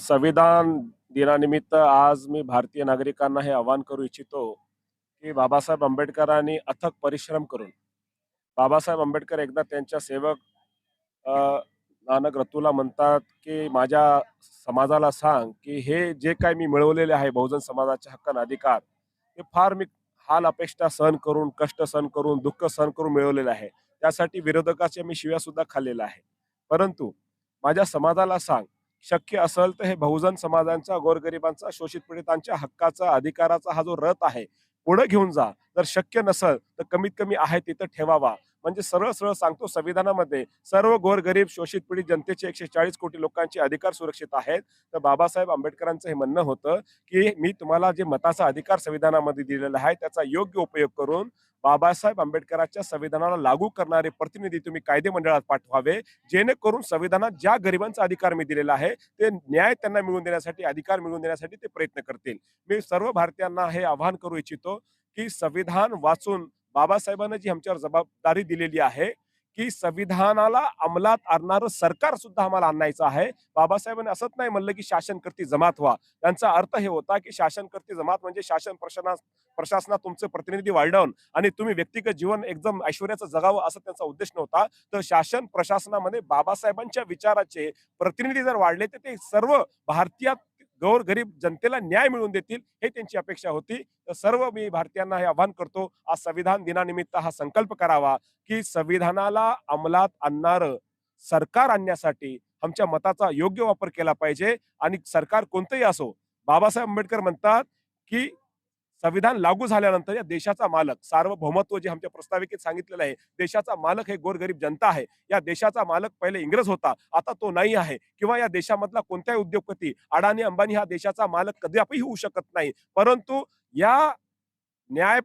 संविधान दिनानिमित्त आज मी भारतीय नागरिकांना हे आवाहन करू इच्छितो की बाबासाहेब आंबेडकरांनी अथक परिश्रम करून बाबासाहेब आंबेडकर एकदा त्यांच्या सेवक नानक रतूला म्हणतात की माझ्या समाजाला सांग की हे जे काय मी मिळवलेले आहे बहुजन समाजाच्या हक्कान अधिकार ते फार मी हाल अपेक्षा सहन करून कष्ट सहन करून दुःख सहन करून मिळवलेलं आहे. त्यासाठी विरोधकाच्या मी शिव्या सुद्धा खाल्लेल्या आहे. परंतु माझ्या समाजाला सांग शक्य असेल तर हे बहुजन समाजांचा गोरगरिबांचा शोषित पीडितांच्या हक्काचा अधिकाराचा हा जो रथ आहे पुढे घेऊन जा. जर शक्य नसेल तर कमीत कमी आहे तिथं ठेवावा. म्हणजे सरळ सरळ सांगतो संविधानामध्ये सर्व गोरगरीब शोषित पीडित जनतेचे एकशे चाळीस कोटी लोकांचे अधिकार सुरक्षित आहेत. तर बाबासाहेब आंबेडकरांचं हे म्हणणं होतं की मी तुम्हाला जे मताचा अधिकार संविधानामध्ये दिलेला आहे त्याचा योग्य उपयोग करून बाबासाहेब आंबेडकरांच्या संविधानाला लागू करणारे प्रतिनिधी तुम्ही कायदे मंडळात पाठवावे जेणेकरून संविधानात ज्या गरिबांचा अधिकार मी दिलेला आहे ते न्याय त्यांना मिळवून देण्यासाठी अधिकार मिळवून देण्यासाठी ते प्रयत्न करतील. मी सर्व भारतीयांना हे आवाहन करू इच्छितो की संविधान वाचून बाबासाहेबांना जी आमच्यावर जबाबदारी दिलेली आहे की संविधानाला अंमलात आणणारं सरकार सुद्धा आम्हाला आणायचं आहे. बाबासाहेबांनी असंच नाही म्हणलं की शासन करती जमात व्हा. त्यांचा अर्थ हे होता की शासन करती जमात म्हणजे शासन प्रशासना प्रशासनात तुमचे प्रतिनिधी वाढवून आणि तुम्ही व्यक्तिगत जीवन एकदम ऐश्वर्याचं जगावं असं त्यांचा उद्देश नव्हता. तर शासन प्रशासनामध्ये बाबासाहेबांच्या विचाराचे प्रतिनिधी जर वाढले तर ते सर्व भारतीयात गौर गरीब जनतेला न्याय मिळवून देतील हे त्यांची अपेक्षा होती. तर सर्व मी भारतीयांना हे आवाहन करतो आज संविधान दिनानिमित्त हा संकल्प करावा की संविधानाला अंमलात आणणारं सरकार आणण्यासाठी आमच्या मताचा योग्य वापर केला पाहिजे. आणि सरकार कोणतंही असो बाबासाहेब आंबेडकर म्हणतात की संविधान लागू झाल्यानंतर या देशाचा मालक सार्वभौमत्व जे आमच्या प्रस्ताविकेत सांगितलेलं आहे देशाचा मालक हे गोरगरीब जनता आहे. या देशाचा मालक पहिले इंग्रज होता आता तो नाही आहे. किंवा या देशामधला कोणत्याही उद्योगपती अडाणी अंबानी हा देशाचा मालक कधी होऊ शकत नाही. परंतु या न्याय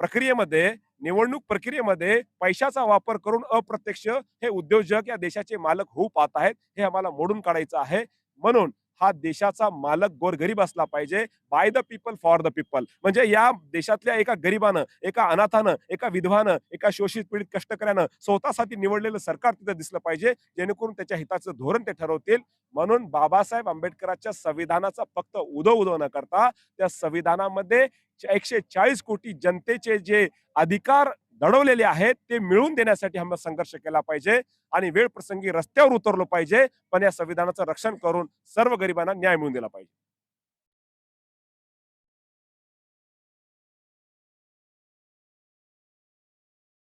प्रक्रियेमध्ये निवडणूक प्रक्रियेमध्ये पैशाचा वापर करून अप्रत्यक्ष हे उद्योजक या देशाचे मालक होऊ पाहत आहेत हे आम्हाला मोडून काढायचं आहे. म्हणून हा देशाचा मालक गोरगरीब असला पाहिजे by the people for the people म्हणजे या देशातल्या एका गरीबानं एका अनाथानं एका विधवानं एका शोषित पीडित कष्टकऱ्यानं स्वतःसाठी निवडलेलं सरकार तिथं दिसलं पाहिजे जेणेकरून त्याच्या हिताचं धोरण ते ठरवतील. म्हणून बाबासाहेब आंबेडकरांच्या संविधानाचा फक्त उदो उदो न करता त्या संविधानामध्ये एकशे चाळीस कोटी जनतेचे जे अधिकार दडवलेले आहेत ते मिळवून देण्यासाठी आम्हाला संघर्ष केला पाहिजे आणि वेळ प्रसंगी रस्त्यावर उतरलो पाहिजे. पण या संविधानाचं रक्षण करून सर्व गरिबांना न्याय मिळवून दिला पाहिजे.